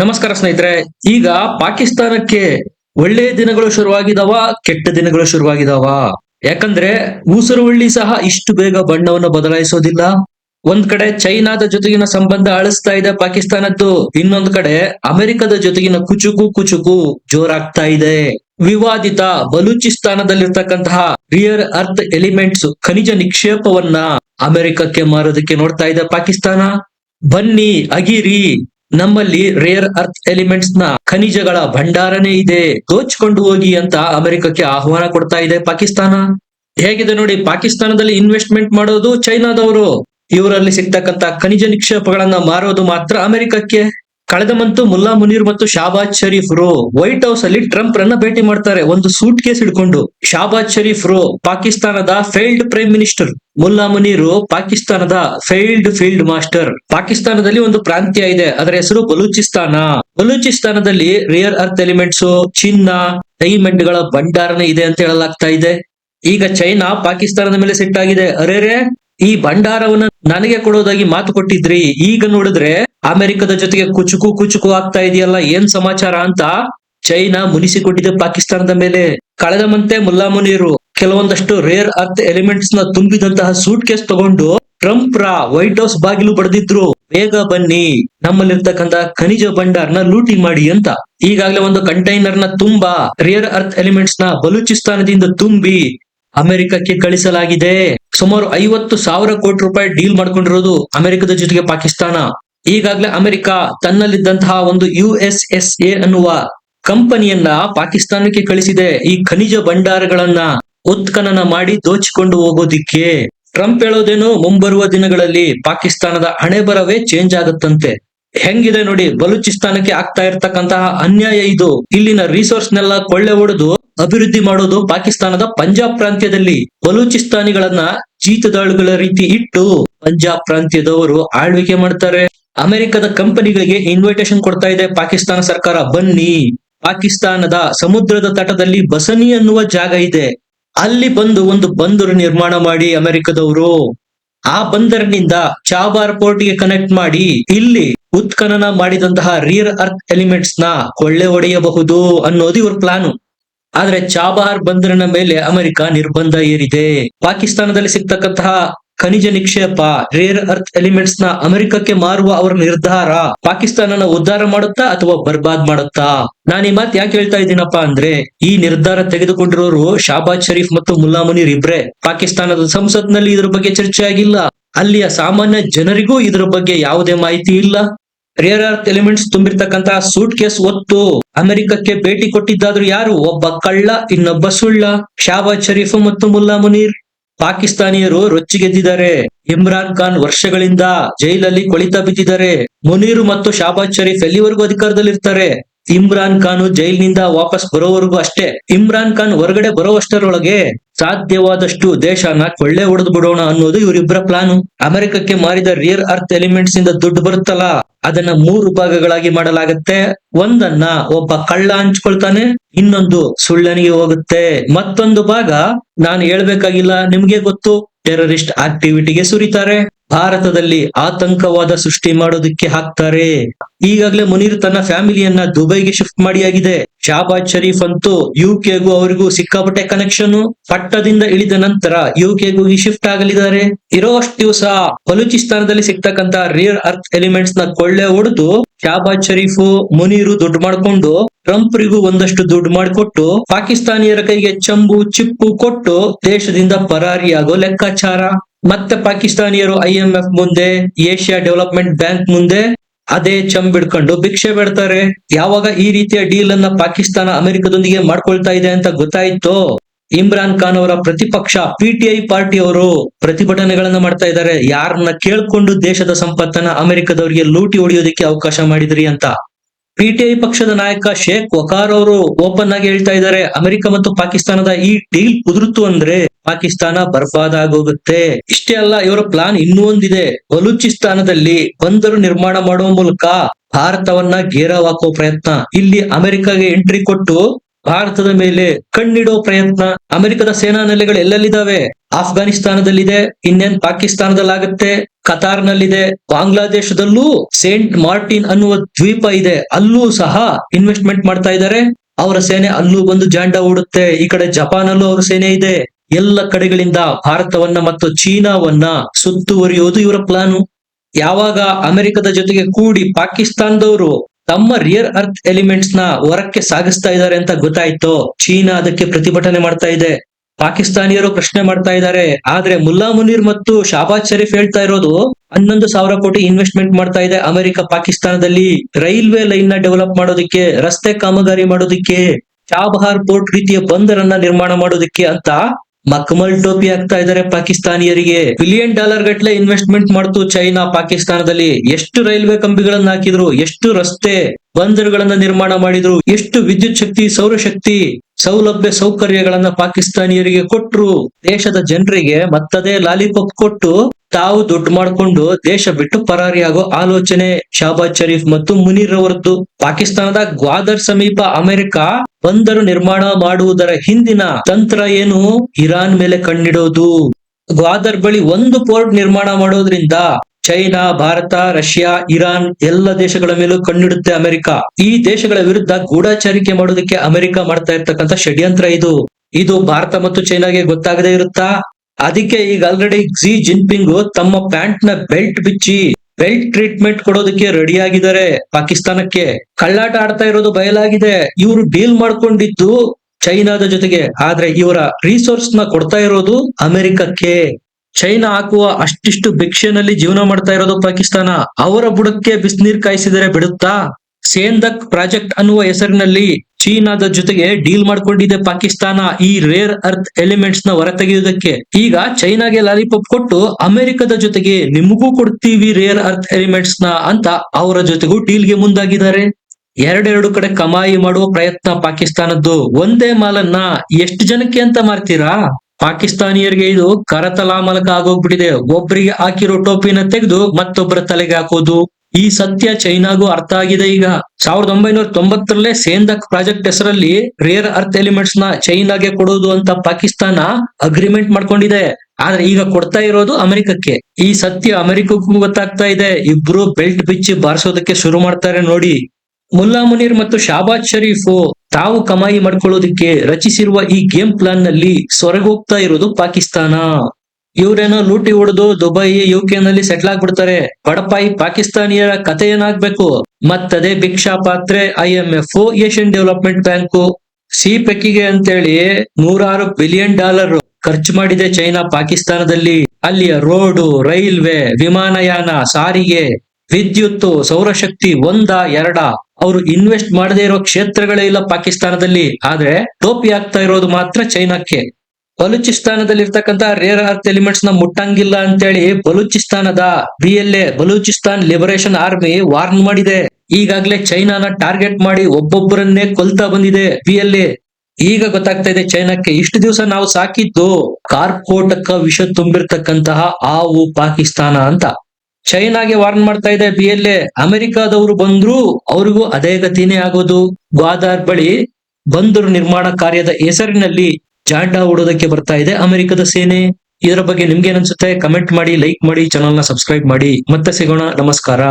ನಮಸ್ಕಾರ ಸ್ನೇಹಿತರೆ, ಈಗ ಪಾಕಿಸ್ತಾನಕ್ಕೆ ಒಳ್ಳೆ ದಿನಗಳು ಶುರುವಾಗಿದಾವ, ಕೆಟ್ಟ ದಿನಗಳು ಶುರುವಾಗಿದಾವ? ಯಾಕಂದ್ರೆ ಊಸರುವಳ್ಳಿ ಸಹ ಇಷ್ಟು ಬೇಗ ಬಣ್ಣವನ್ನು ಬದಲಾಯಿಸೋದಿಲ್ಲ. ಒಂದ್ ಕಡೆ ಚೈನಾದ ಜೊತೆಗಿನ ಸಂಬಂಧ ಅಳಿಸ್ತಾ ಇದೆ ಪಾಕಿಸ್ತಾನದ್ದು, ಇನ್ನೊಂದ್ ಕಡೆ ಅಮೆರಿಕದ ಜೊತೆಗಿನ ಕುಚುಕು ಕುಚುಕು ಜೋರಾಗ್ತಾ ಇದೆ. ವಿವಾದಿತ ಬಲೂಚಿಸ್ತಾನದಲ್ಲಿರ್ತಕ್ಕಂತಹ ರಿಯರ್ ಅರ್ಥ್ ಎಲಿಮೆಂಟ್ಸ್ ಖನಿಜ ನಿಕ್ಷೇಪವನ್ನ ಅಮೆರಿಕಕ್ಕೆ ಮಾರೋದಕ್ಕೆ ನೋಡ್ತಾ ಇದೆ ಪಾಕಿಸ್ತಾನ. ಬನ್ನಿ, ಅಗಿರಿ. ನಮ್ಮಲ್ಲಿ ರೇರ್ ಅರ್ತ್ ಎಲಿಮೆಂಟ್ಸ್ನ ಖನಿಜಗಳ ಭಂಡಾರನೇ ಇದೆ. ದೋಚ್ಕೊಂಡು ಹೋಗಿ ಅಂತ ಅಮೆರಿಕಕ್ಕೆ ಆಹ್ವಾನ ಕೊಡ್ತಾ ಇದೆ ಪಾಕಿಸ್ತಾನ. ಹೇಗಿದೆ ನೋಡಿ, ಪಾಕಿಸ್ತಾನದಲ್ಲಿ ಇನ್ವೆಸ್ಟ್ಮೆಂಟ್ ಮಾಡೋದು ಚೈನಾದವರು. ಇವರಲ್ಲಿ ಸಿಗ್ತಕ್ಕಂತ ಖನಿಜ ನಿಕ್ಷೇಪಗಳನ್ನ ಮಾರೋದು ಮಾತ್ರ ಅಮೆರಿಕಕ್ಕೆ. ಕಳೆದ ಮಂತು ಮುಲ್ಲಾ ಮುನೀರ್ ಮತ್ತು ಶಾಬಾಜ್ ಶರೀಫ್ ರು ವೈಟ್ ಹೌಸ್ ಅಲ್ಲಿ ಟ್ರಂಪ್ ರನ್ನ ಭೇಟಿ ಮಾಡ್ತಾರೆ. ಒಂದು ಸೂಟ್ ಕೇಸ್ ಹಿಡ್ಕೊಂಡು. ಶಾಬಾಜ್ ಶರೀಫ್ ರು ಪಾಕಿಸ್ತಾನದ failed prime minister Mulla Munir ಪಾಕಿಸ್ತಾನದ ಫೈಲ್ಡ್ ಫೀಲ್ಡ್ ಮಾಸ್ಟರ್. ಪಾಕಿಸ್ತಾನದಲ್ಲಿ ಒಂದು ಪ್ರಾಂತ್ಯ ಇದೆ, ಅದರ ಹೆಸರು ಬಲೂಚಿಸ್ತಾನ. ಬಲೂಚಿಸ್ತಾನದಲ್ಲಿ ರಿಯರ್ ಅರ್ತ್ ಎಲಿಮೆಂಟ್ಸ್ ಚಿನ್ನ ಡೈಮಂಡ್ಗಳ ಭಂಡಾರನೇ ಇದೆ ಅಂತ ಹೇಳಲಾಗ್ತಾ ಇದೆ. ಈಗ ಚೈನಾ ಪಾಕಿಸ್ತಾನದ ಮೇಲೆ ಸೆಟ್ ಆಗಿದೆ. ಅರೇರೆ ಈ ಭಂಡಾರವನ್ನ ನನಗೆ ಕೊಡೋದಾಗಿ ಮಾತು ಕೊಟ್ಟಿದ್ರಿ. ಈಗ ನೋಡಿದ್ರೆ ಅಮೆರಿಕದ ಜೊತೆಗೆ ಕುಚುಕು ಕುಚುಕು ಆಗ್ತಾ ಇದೆಯಲ್ಲ, ಏನ್ ಸಮಾಚಾರ ಅಂತ ಚೈನಾ ಮುನಿಸಿಕೊಂಡಿದೆ ಪಾಕಿಸ್ತಾನದ ಮೇಲೆ ಕಳೆದ ಮಂತೆ ಮುಲ್ಲಾ ಮುನೀರು ಕೆಲವೊಂದಷ್ಟು ರೇರ್ ಅರ್ಥ್ ಎಲಿಮೆಂಟ್ಸ್ನ ತುಂಬಿದಂತಹ ಸೂಟ್ ಕೇಸ್ ತಗೊಂಡು ಟ್ರಂಪ್ ರ ವೈಟ್ ಹೌಸ್ ಬಾಗಿಲು ಬಡದಿದ್ರು. ಬೇಗ ಬನ್ನಿ ನಮ್ಮಲ್ಲಿರ್ತಕ್ಕಂತ ಖನಿಜ ಭಂಡಾರ್ನ ಲೂಟಿ ಮಾಡಿ ಅಂತ. ಈಗಾಗಲೇ ಒಂದು ಕಂಟೈನರ್ನ ತುಂಬಾ ರೇರ್ ಅರ್ಥ್ ಎಲಿಮೆಂಟ್ಸ್ನ ಬಲೂಚಿಸ್ತಾನದಿಂದ ತುಂಬಿ ಅಮೆರಿಕಕ್ಕೆ ಕಳಿಸಲಾಗಿದೆ. ಸುಮಾರು ಐವತ್ತು ಸಾವಿರ ಕೋಟಿ ರೂಪಾಯಿ ಡೀಲ್ ಮಾಡ್ಕೊಂಡಿರೋದು ಅಮೆರಿಕದ ಜೊತೆಗೆ ಪಾಕಿಸ್ತಾನ. ಈಗಾಗಲೇ ಅಮೆರಿಕ ತನ್ನಲ್ಲಿದ್ದಂತಹ ಒಂದು ಯು ಎಸ್ ಎಸ್ ಎ ಅನ್ನುವ ಕಂಪನಿಯನ್ನ ಪಾಕಿಸ್ತಾನಕ್ಕೆ ಕಳಿಸಿದೆ. ಈ ಖನಿಜ ಭಂಡಾರಗಳನ್ನ ಉತ್ಖನನ ಮಾಡಿ ದೋಚಿಕೊಂಡು ಹೋಗೋದಿಕ್ಕೆ. ಟ್ರಂಪ್ ಹೇಳೋದೇನು? ಮುಂಬರುವ ದಿನಗಳಲ್ಲಿ ಪಾಕಿಸ್ತಾನದ ಹಣೆಬರವೇ ಚೇಂಜ್ ಆಗುತ್ತಂತೆ. ಹೆಂಗಿದೆ ನೋಡಿ, ಬಲೂಚಿಸ್ತಾನಕ್ಕೆ ಆಗ್ತಾ ಇರ್ತಕ್ಕಂತಹ ಅನ್ಯಾಯ ಇದು. ಇಲ್ಲಿನ ರಿಸೋರ್ಸ್ ನೆಲ್ಲ ಕೊಳ್ಳೆ ಹೊಡೆದು ಅಭಿವೃದ್ಧಿ ಮಾಡೋದು ಪಾಕಿಸ್ತಾನದ ಪಂಜಾಬ್ ಪ್ರಾಂತ್ಯದಲ್ಲಿ. ಬಲೂಚಿಸ್ತಾನಿಗಳನ್ನ ಚೀತದಾಳುಗಳ ರೀತಿ ಇಟ್ಟು ಪಂಜಾಬ್ ಪ್ರಾಂತ್ಯದವರು ಆಳ್ವಿಕೆ ಮಾಡ್ತಾರೆ. ಅಮೆರಿಕದ ಕಂಪನಿಗಳಿಗೆ ಇನ್ವಿಟೇಷನ್ ಕೊಡ್ತಾ ಇದೆ ಪಾಕಿಸ್ತಾನ ಸರ್ಕಾರ, ಬನ್ನಿ. ಪಾಕಿಸ್ತಾನದ ಸಮುದ್ರದ ತಟದಲ್ಲಿ ಬಸನಿ ಅನ್ನುವ ಜಾಗ ಇದೆ. ಅಲ್ಲಿ ಬಂದು ಒಂದು ಬಂದರು ನಿರ್ಮಾಣ ಮಾಡಿ ಅಮೆರಿಕದವರು. ಆ ಬಂದರಿನಿಂದ ಚಾಬಾರ್ ಪೋರ್ಟ್ಗೆ ಕನೆಕ್ಟ್ ಮಾಡಿ ಇಲ್ಲಿ ಉತ್ಖನನ ಮಾಡಿದಂತಹ ರಿಯರ್ ಅರ್ತ್ ಎಲಿಮೆಂಟ್ಸ್ನ ಕೊಳ್ಳೆ ಹೊಡೆಯಬಹುದು ಅನ್ನೋದು ಇವ್ರ ಪ್ಲಾನು ಆದ್ರೆ ಚಾಬಹಾರ್ ಬಂದರಿನ ಮೇಲೆ ಅಮೆರಿಕ ನಿರ್ಬಂಧ ಏರಿದೆ. ಪಾಕಿಸ್ತಾನದಲ್ಲಿ ಸಿಗ್ತಕ್ಕಂತಹ ಖನಿಜ ನಿಕ್ಷೇಪ ರೇರ್ ಅರ್ತ್ ಎಲಿಮೆಂಟ್ಸ್ನ ಅಮೆರಿಕಕ್ಕೆ ಮಾರುವ ಅವರ ನಿರ್ಧಾರ, ಪಾಕಿಸ್ತಾನನ ಉದ್ಧಾರ ಮಾಡುತ್ತಾ ಅಥವಾ ಬರ್ಬಾದ್ ಮಾಡುತ್ತಾ? ನಾನು ಈ ಮಾತು ಯಾಕೆ ಹೇಳ್ತಾ ಇದ್ದೀನಪ್ಪಾ ಅಂದ್ರೆ, ಈ ನಿರ್ಧಾರ ತೆಗೆದುಕೊಂಡಿರೋರು ಶಾಬಾಜ್ ಶರೀಫ್ ಮತ್ತು ಮುಲ್ಲಾ ಮುನೀರ್ ಇಬ್ರೆ. ಪಾಕಿಸ್ತಾನದ ಸಂಸತ್ನಲ್ಲಿ ಇದ್ರ ಬಗ್ಗೆ ಚರ್ಚೆ ಆಗಿಲ್ಲ. ಅಲ್ಲಿಯ ಸಾಮಾನ್ಯ ಜನರಿಗೂ ಇದರ ಬಗ್ಗೆ ಯಾವುದೇ ಮಾಹಿತಿ ಇಲ್ಲ. ರೇರ್ ಅರ್ತ್ ಎಲಿಮೆಂಟ್ಸ್ ತುಂಬಿರ್ತಕ್ಕಂತಹ ಸೂಟ್ ಕೇಸ್ ಒತ್ತು. ಅಮೆರಿಕಕ್ಕೆ ಭೇಟಿ ಕೊಟ್ಟಿದ್ದಾದ್ರೂ ಯಾರು? ಒಬ್ಬ ಕಳ್ಳ, ಇನ್ನೊಬ್ಬ ಸುಳ್ಳ. ಶಾಬಾಜ್ ಶರೀಫ್ ಮತ್ತು ಮುಲ್ಲಾ ಮುನೀರ್. ಪಾಕಿಸ್ತಾನಿಯರು ರೊಚ್ಚಿಗೆದ್ದಿದ್ದಾರೆ. ಇಮ್ರಾನ್ ಖಾನ್ ವರ್ಷಗಳಿಂದ ಜೈಲಲ್ಲಿ ಕೊಳಿತ ಬಿದ್ದಿದ್ದಾರೆ. ಮುನೀರ್ ಮತ್ತು ಶಾಬಾಜ್ ಶರೀಫ್ ಎಲ್ಲಿವರೆಗೂ ಅಧಿಕಾರದಲ್ಲಿರ್ತಾರೆ? ಇಮ್ರಾನ್ ಖಾನ್ ಜೈಲಿನಿಂದ ವಾಪಸ್ ಬರೋವರೆಗೂ ಅಷ್ಟೇ, ಇಮ್ರಾನ್ ಖಾನ್ ಹೊರಗಡೆ ಬರೋವಷ್ಟರೊಳಗೆ ಸಾಧ್ಯವಾದಷ್ಟು ದೇಶನ ಕೊಳ್ಳೆ ಹೊಡೆದು ಬಿಡೋಣ ಅನ್ನೋದು ಇವರಿಬ್ಬರ ಪ್ಲಾನು ಅಮೆರಿಕಕ್ಕೆ ಮಾರಿದ ರಿಯರ್ ಅರ್ತ್ ಎಲಿಮೆಂಟ್ಸ್ ಇಂದ ದುಡ್ಡು ಬರುತ್ತಲ್ಲ, ಅದನ್ನ ಮೂರು ಭಾಗಗಳಾಗಿ ಮಾಡಲಾಗತ್ತೆ. ಒಂದನ್ನ ಒಬ್ಬ ಕಳ್ಳ ಹಂಚ್ಕೊಳ್ತಾನೆ, ಇನ್ನೊಂದು ಸುಳ್ಳನಿಗೆ ಹೋಗುತ್ತೆ. ಮತ್ತೊಂದು ಭಾಗ ನಾನು ಹೇಳ್ಬೇಕಾಗಿಲ್ಲ, ನಿಮ್ಗೆ ಗೊತ್ತು ಟೆರರಿಸ್ಟ್ ಆಕ್ಟಿವಿಟಿಗೆ ಸುರಿತಾರೆ. ಭಾರತದಲ್ಲಿ ಆತಂಕವಾದ ಸೃಷ್ಟಿ ಮಾಡೋದಕ್ಕೆ ಹಾಕ್ತಾರೆ. ಈಗಾಗಲೇ ಮುನೀರ್ ತನ್ನ ಫ್ಯಾಮಿಲಿಯನ್ನ ದುಬೈಗೆ ಶಿಫ್ಟ್ ಮಾಡಿ ಆಗಿದೆ ಶಾಬಾಜ್ ಶರೀಫ್ ಅಂತೂ ಯು ಕೆಗೂ ಅವರಿಗೂ ಸಿಕ್ಕಾಪಟ್ಟೆ ಕನೆಕ್ಷನ್. ಪಟ್ಟದಿಂದ ಇಳಿದ ನಂತರ ಯು ಕೆಗೂ ಶಿಫ್ಟ್ ಆಗಲಿದ್ದಾರೆ. ಇರೋಷ್ಟು ದಿವಸ ಬಲೂಚಿಸ್ತಾನದಲ್ಲಿ ಸಿಗ್ತಕ್ಕಂತ ರಿಯರ್ ಅರ್ತ್ ಎಲಿಮೆಂಟ್ಸ್ನ ಕೊಳ್ಳೆ ಹೊಡೆದು ಶಾಬಾಜ್ ಶರೀಫ್ ಮುನೀರು ದುಡ್ಡು ಮಾಡ್ಕೊಂಡು ಟ್ರಂಪ್ರಿಗೂ ಒಂದಷ್ಟು ದುಡ್ಡು ಮಾಡಿಕೊಟ್ಟು ಪಾಕಿಸ್ತಾನಿಯರ ಕೈಗೆ ಚಂಬು, ಚಿಪ್ಪು ಕೊಟ್ಟು ದೇಶದಿಂದ ಪರಾರಿಯಾಗೋ ಲೆಕ್ಕಾಚಾರ. ಮತ್ತೆ ಪಾಕಿಸ್ತಾನಿಯರು ಐ ಎಂ ಎಫ್ ಮುಂದೆ, ಏಷ್ಯಾ ಡೆವಲಪ್ಮೆಂಟ್ ಬ್ಯಾಂಕ್ ಮುಂದೆ ಅದೇ ಚಂಬ್ ಬಿಡ್ಕೊಂಡು ಭಿಕ್ಷೆ ಬಿಡ್ತಾರೆ. ಯಾವಾಗ ಈ ರೀತಿಯ ಡೀಲ್ ಅನ್ನ ಪಾಕಿಸ್ತಾನ ಅಮೆರಿಕದೊಂದಿಗೆ ಮಾಡ್ಕೊಳ್ತಾ ಇದೆ ಅಂತ ಗೊತ್ತಾಯ್ತೋ? ಇಮ್ರಾನ್ ಖಾನ್ ಅವರ ಪ್ರತಿಪಕ್ಷ ಪಿಟಿಐ ಪಾರ್ಟಿಯವರು ಪ್ರತಿಭಟನೆಗಳನ್ನ ಮಾಡ್ತಾ ಇದ್ದಾರೆ. ಯಾರನ್ನ ಕೇಳ್ಕೊಂಡು ದೇಶದ ಸಂಪತ್ತನ್ನ ಅಮೆರಿಕದವರಿಗೆ ಲೂಟಿ ಹೊಡೆಯೋದಕ್ಕೆ ಅವಕಾಶ ಮಾಡಿದ್ರಿ ಅಂತ. ಪಿಟಿಐ ಪಕ್ಷದ ನಾಯಕ ಶೇಖ್ ವಕಾರ್ ಅವರು ಓಪನ್ ಆಗಿ ಹೇಳ್ತಾ ಇದ್ದಾರೆ, ಅಮೆರಿಕ ಮತ್ತು ಪಾಕಿಸ್ತಾನದ ಈ ಡೀಲ್ ಕುದುರುತು ಅಂದ್ರೆ ಪಾಕಿಸ್ತಾನ ಬರ್ಬಾದ್ ಆಗೋಗುತ್ತೆ. ಇಷ್ಟೇ ಅಲ್ಲ, ಇವರ ಪ್ಲಾನ್ ಇನ್ನೂ ಒಂದಿದೆ. ಬಲೂಚಿಸ್ತಾನದಲ್ಲಿ ಬಂದರು ನಿರ್ಮಾಣ ಮಾಡುವ ಮೂಲಕ ಭಾರತವನ್ನ ಗೇರವಾಕುವ ಹಾಕೋ ಪ್ರಯತ್ನ. ಇಲ್ಲಿ ಅಮೆರಿಕಗೆ ಎಂಟ್ರಿ ಕೊಟ್ಟು ಭಾರತದ ಮೇಲೆ ಕಣ್ಣಿಡೋ ಪ್ರಯತ್ನ. ಅಮೆರಿಕದ ಸೇನಾ ನೆಲೆಗಳು ಎಲ್ಲೆಲ್ಲಿದ್ದಾವೆ? ಅಫ್ಘಾನಿಸ್ತಾನದಲ್ಲಿದೆ ಇನ್ನೇನ್ ಪಾಕಿಸ್ತಾನದಲ್ಲಾಗುತ್ತೆ? ಕತಾರ್ನಲ್ಲಿದೆ. ಬಾಂಗ್ಲಾದೇಶದಲ್ಲೂ ಸೇಂಟ್ ಮಾರ್ಟಿನ್ ಅನ್ನುವ ದ್ವೀಪ ಇದೆ. ಅಲ್ಲೂ ಸಹ ಇನ್ವೆಸ್ಟ್ಮೆಂಟ್ ಮಾಡ್ತಾ ಇದ್ದಾರೆ. ಅವರ ಸೇನೆ ಅಲ್ಲೂ ಬಂದು ಜಾಂಡ ಓಡುತ್ತೆ ಈ ಕಡೆ ಜಪಾನಲ್ಲೂ ಅವರ ಸೇನೆ ಇದೆ. ಎಲ್ಲ ಕಡೆಗಳಿಂದ ಭಾರತವನ್ನ ಮತ್ತು ಚೀನಾವನ್ನ ಸುತ್ತುವರಿಯೋದು ಇವರ ಪ್ಲಾನು. ಯಾವಾಗ ಅಮೆರಿಕದ ಜೊತೆಗೆ ಕೂಡಿ ಪಾಕಿಸ್ತಾನದವರು ತಮ್ಮ ರಿಯರ್ ಅರ್ತ್ ಎಲಿಮೆಂಟ್ಸ್ನ ಹೊರಕ್ಕೆ ಸಾಗಿಸ್ತಾ ಇದ್ದಾರೆ ಅಂತ ಗೊತ್ತಾಯ್ತು? ಚೀನಾ ಅದಕ್ಕೆ ಪ್ರತಿಭಟನೆ ಮಾಡ್ತಾ ಇದೆ. ಪಾಕಿಸ್ತಾನಿಯರು ಪ್ರಶ್ನೆ ಮಾಡ್ತಾ ಇದ್ದಾರೆ. ಆದ್ರೆ ಮುಲ್ಲಾ ಮುನೀರ್ ಮತ್ತು ಶಾಬಾಜ್ ಶರೀಫ್ ಹೇಳ್ತಾ ಇರೋದು ಹನ್ನೊಂದು ಸಾವಿರ ಕೋಟಿ ಇನ್ವೆಸ್ಟ್ಮೆಂಟ್ ಮಾಡ್ತಾ ಇದೆ ಅಮೆರಿಕ ಪಾಕಿಸ್ತಾನದಲ್ಲಿ. ರೈಲ್ವೆ ಲೈನ್ನ ಡೆವಲಪ್ ಮಾಡೋದಕ್ಕೆ, ರಸ್ತೆ ಕಾಮಗಾರಿ ಮಾಡೋದಕ್ಕೆ, ಚಾಬಹಾರ್ ಪೋರ್ಟ್ ರೀತಿಯ ಬಂದರನ್ನ ನಿರ್ಮಾಣ ಮಾಡೋದಕ್ಕೆ ಅಂತ ಮಕ್ಮಲ್ ಟೋಪಿ ಆಗ್ತಾ ಇದ್ದಾರೆ ಪಾಕಿಸ್ತಾನಿಯರಿಗೆ. ಬಿಲಿಯನ್ ಡಾಲರ್ ಗಟ್ಲೆ ಇನ್ವೆಸ್ಟ್ಮೆಂಟ್ ಮಾಡ್ತು ಚೈನಾ ಪಾಕಿಸ್ತಾನದಲ್ಲಿ. ಎಷ್ಟು ರೈಲ್ವೆ ಕಂಬಿಗಳನ್ನ ಹಾಕಿದ್ರು, ಎಷ್ಟು ರಸ್ತೆ ಬಂದರುಗಳನ್ನ ನಿರ್ಮಾಣ ಮಾಡಿದ್ರು, ಎಷ್ಟು ವಿದ್ಯುತ್ ಶಕ್ತಿ, ಸೌರಶಕ್ತಿ ಸೌಲಭ್ಯ ಸೌಕರ್ಯಗಳನ್ನ ಪಾಕಿಸ್ತಾನಿಯರಿಗೆ ಕೊಟ್ರು. ದೇಶದ ಜನರಿಗೆ ಮತ್ತದೇ ಲಾಲಿಪಾಪ್ ಕೊಟ್ಟು ತಾವು ದುಡ್ಡು ಮಾಡ್ಕೊಂಡು ದೇಶ ಬಿಟ್ಟು ಪರಾರಿಯಾಗೋ ಆಲೋಚನೆ ಶಹಬಾಜ್ ಶರೀಫ್ ಮತ್ತು ಮುನೀರ್ ಅವರದ್ದು ಪಾಕಿಸ್ತಾನದ ಗ್ವಾದರ್ ಸಮೀಪ ಅಮೆರಿಕ ಬಂದರು ನಿರ್ಮಾಣ ಮಾಡುವುದರ ಹಿಂದಿನ ತಂತ್ರ ಏನು? ಇರಾನ್ ಮೇಲೆ ಕಣ್ಣಿಡೋದು. ಗ್ವಾದರ್ ಬಳಿ ಒಂದು ಪೋರ್ಟ್ ನಿರ್ಮಾಣ ಮಾಡೋದ್ರಿಂದ ಚೈನಾ, ಭಾರತ, ರಷ್ಯಾ, ಇರಾನ್ ಎಲ್ಲ ದೇಶಗಳ ಮೇಲೂ ಕಣ್ಣಿಡುತ್ತೆ ಅಮೆರಿಕ. ಈ ದೇಶಗಳ ವಿರುದ್ಧ ಗೂಢಾಚಾರಿಕೆ ಮಾಡೋದಕ್ಕೆ ಅಮೆರಿಕ ಮಾಡ್ತಾ ಇರ್ತಕ್ಕಂಥ ಷಡ್ಯಂತ್ರ ಇದು. ಇದು ಭಾರತ ಮತ್ತು ಚೈನಾಗೆ ಗೊತ್ತಾಗದೇ ಇರುತ್ತಾ? ಅದಕ್ಕೆ ಈಗ ಆಲ್ರೆಡಿ ಕ್ಸಿ ಜಿನ್ಪಿಂಗ್ ತಮ್ಮ ಪ್ಯಾಂಟ್ನ ಬೆಲ್ಟ್ ಬಿಚ್ಚಿ, ಬೆಲ್ಟ್ ಟ್ರೀಟ್ಮೆಂಟ್ ಕೊಡೋದಕ್ಕೆ ರೆಡಿ ಆಗಿದ್ದಾರೆ ಪಾಕಿಸ್ತಾನಕ್ಕೆ. ಕಳ್ಳಾಟ ಆಡ್ತಾ ಇರೋದು ಬಯಲಾಗಿದೆ. ಇವರು ಡೀಲ್ ಮಾಡ್ಕೊಂಡಿದ್ದು ಚೈನಾದ ಜೊತೆಗೆ. ಆದ್ರೆ ಇವರ ರಿಸೋರ್ಸ್ನ ಕೊಡ್ತಾ ಇರೋದು ಅಮೆರಿಕಕ್ಕೆ. ಚೈನಾ ಹಾಕುವ ಅಷ್ಟಿಷ್ಟು ಭಿಕ್ಷೆನಲ್ಲಿ ಜೀವನ ಮಾಡ್ತಾ ಇರೋದು ಪಾಕಿಸ್ತಾನ. ಅವರ ಬುಡಕ್ಕೆ ಬಿಸಿನೀರ್ ಕಾಯಿಸಿದರೆ ಬಿಡುತ್ತಾ? ಸೇಂದಕ್ ಪ್ರಾಜೆಕ್ಟ್ ಅನ್ನುವ ಹೆಸರಿನಲ್ಲಿ ಚೀನಾದ ಜೊತೆಗೆ ಡೀಲ್ ಮಾಡ್ಕೊಂಡಿದೆ ಪಾಕಿಸ್ತಾನ ಈ ರೇರ್ ಅರ್ತ್ ಎಲಿಮೆಂಟ್ಸ್ನ ಹೊರತೆಗೆಯುವುದಕ್ಕೆ ಈಗ ಚೈನಾಗೆ ಲಾಲಿಪಾಪ್ ಕೊಟ್ಟು ಅಮೆರಿಕದ ಜೊತೆಗೆ ನಿಮಗೂ ಕೊಡ್ತೀವಿ ರೇರ್ ಅರ್ತ್ ಎಲಿಮೆಂಟ್ಸ್ನ ಅಂತ ಅವರ ಜೊತೆಗೂ ಡೀಲ್ಗೆ ಮುಂದಾಗಿದ್ದಾರೆ. ಎರಡೆರಡು ಕಡೆ ಕಮಾಯಿ ಮಾಡುವ ಪ್ರಯತ್ನ ಪಾಕಿಸ್ತಾನದ್ದು. ಒಂದೇ ಮಾಲನ್ನ ಎಷ್ಟು ಜನಕ್ಕೆ ಅಂತ ಮಾರ್ತೀರಾ? ಪಾಕಿಸ್ತಾನಿಯರಿಗೆ ಇದು ಕರತಲಾಮಲಕ ಆಗೋಗ್ಬಿಟ್ಟಿದೆ. ಒಬ್ಬರಿಗೆ ಹಾಕಿರೋ ಟೋಪಿನ ತೆಗೆದು ಮತ್ತೊಬ್ಬರ ತಲೆಗೆ ಹಾಕೋದು. ಈ ಸತ್ಯ ಚೈನಾಗೂ ಅರ್ಥ ಆಗಿದೆ ಈಗ. ಸಾವಿರದ ಒಂಬೈನೂರ ತೊಂಬತ್ತರಲ್ಲೇ ಸೇಂದಕ್ ಪ್ರಾಜೆಕ್ಟ್ ಹೆಸರಲ್ಲಿ ರೇರ್ ಅರ್ತ್ ಎಲಿಮೆಂಟ್ಸ್ನ ಚೈನಾಗೆ ಕೊಡೋದು ಅಂತ ಪಾಕಿಸ್ತಾನ ಅಗ್ರಿಮೆಂಟ್ ಮಾಡ್ಕೊಂಡಿದೆ. ಆದ್ರೆ ಈಗ ಕೊಡ್ತಾ ಇರೋದು ಅಮೆರಿಕಕ್ಕೆ. ಈ ಸತ್ಯ ಅಮೆರಿಕಕ್ಕೂ ಗೊತ್ತಾಗ್ತಾ ಇದೆ. ಇಬ್ರು ಬೆಲ್ಟ್ ಬಿಚ್ಚಿ ಬಾರಿಸೋದಕ್ಕೆ ಶುರು ಮಾಡ್ತಾರೆ ನೋಡಿ. ಮುಲ್ಲಾ ಮುನೀರ್ ಮತ್ತು ಶಾಬಾಜ್ ಶರೀಫ್ ತಾವು ಕಮಾಯಿ ಮಾಡ್ಕೊಳ್ಳೋದಕ್ಕೆ ರಚಿಸಿರುವ ಈ ಗೇಮ್ ಪ್ಲಾನ್ನಲ್ಲಿ ಸೊರಗೋಗ್ತಾ ಇರೋದು ಪಾಕಿಸ್ತಾನ. ಇವರೇನೋ ಲೂಟಿ ಹೊಡೆದು ದುಬೈ ಯುಕೆ ನಲ್ಲಿ ಸೆಟ್ಲ್ ಆಗ್ಬಿಡ್ತಾರೆ. ಬಡಪಾಯಿ ಪಾಕಿಸ್ತಾನಿಯರ ಕಥೆ ಏನಾಗ್ಬೇಕು? ಮತ್ತದೇ ಭಿಕ್ಷಾ ಪಾತ್ರೆ, I M F, Asian development bank. C ಪೆಕ್ಕಿಗೆ ಅಂತೇಳಿ ನೂರಾರು ಬಿಲಿಯನ್ ಡಾಲರ್ ಖರ್ಚು ಮಾಡಿದೆ ಚೈನಾ ಪಾಕಿಸ್ತಾನದಲ್ಲಿ. ಅಲ್ಲಿಯ ರೋಡು, ರೈಲ್ವೆ, ವಿಮಾನಯಾನ, ಸಾರಿಗೆ ವಿದ್ಯುತ್, ಸೌರಶಕ್ತಿ ಒಂದ, ಎರಡ, ಅವರು ಇನ್ವೆಸ್ಟ್ ಮಾಡದೇ ಇರೋ ಕ್ಷೇತ್ರಗಳೇ ಇಲ್ಲ ಪಾಕಿಸ್ತಾನದಲ್ಲಿ. ಆದ್ರೆ ಟೋಪಿ ಆಗ್ತಾ ಇರೋದು ಮಾತ್ರ ಚೈನಾಕ್ಕೆ. ಬಲೂಚಿಸ್ತಾನದಲ್ಲಿ ಇರ್ತಕ್ಕಂತ ರೇರ್ ಅರ್ತ್ ಎಲಿಮೆಂಟ್ಸ್ನ ಮುಟ್ಟಂಗಿಲ್ಲ ಅಂತೇಳಿ ಬಲೂಚಿಸ್ತಾನದ B L A Balochistan liberation army warn ಮಾಡಿದೆ. ಈಗಾಗಲೇ ಚೈನಾನ ಟಾರ್ಗೆಟ್ ಮಾಡಿ ಒಬ್ಬೊಬ್ಬರನ್ನೇ ಕೊಲ್ತಾ ಬಂದಿದೆ ಬಿ ಎಲ್ ಎ ಈಗ ಗೊತ್ತಾಗ್ತಾ ಇದೆ ಚೈನಾಕ್ಕೆ ಇಷ್ಟು ದಿವಸ ನಾವು ಸಾಕಿದ್ದು ಕಾರ್ಪೋಟಕ ವಿಷ ತುಂಬಿರ್ತಕ್ಕಂತಹ ಆವು ಪಾಕಿಸ್ತಾನ ಅಂತ. ಚೈನಾಗೆ ವಾರ್ನ್ ಮಾಡ್ತಾ ಇದೆ. ಬಿ ಎಲ್ ಎ ಅಮೆರಿಕಾದವರು ಬಂದ್ರು ಅವ್ರಿಗೂ ಅದೇ ಗತಿನೇ ಆಗೋದು. ಗ್ವಾದಾರ್ ಬಳಿ ಬಂದರು ನಿರ್ಮಾಣ ಕಾರ್ಯದ ಹೆಸರಿನಲ್ಲಿ ಜಾಂಡ ಹೂಡೋದಕ್ಕೆ ಬರ್ತಾ ಇದೆ ಅಮೆರಿಕದ ಸೇನೆ. ಇದರ ಬಗ್ಗೆ ನಿಮ್ಗೆ ಅನ್ಸುತ್ತೆ? ಕಮೆಂಟ್ ಮಾಡಿ ಲೈಕ್ ಮಾಡಿ ಚಾನಲ್ನ ಸಬ್ಸ್ಕ್ರೈಬ್ ಮಾಡಿ. ಮತ್ತೆ ಸಿಗೋಣ. ನಮಸ್ಕಾರ.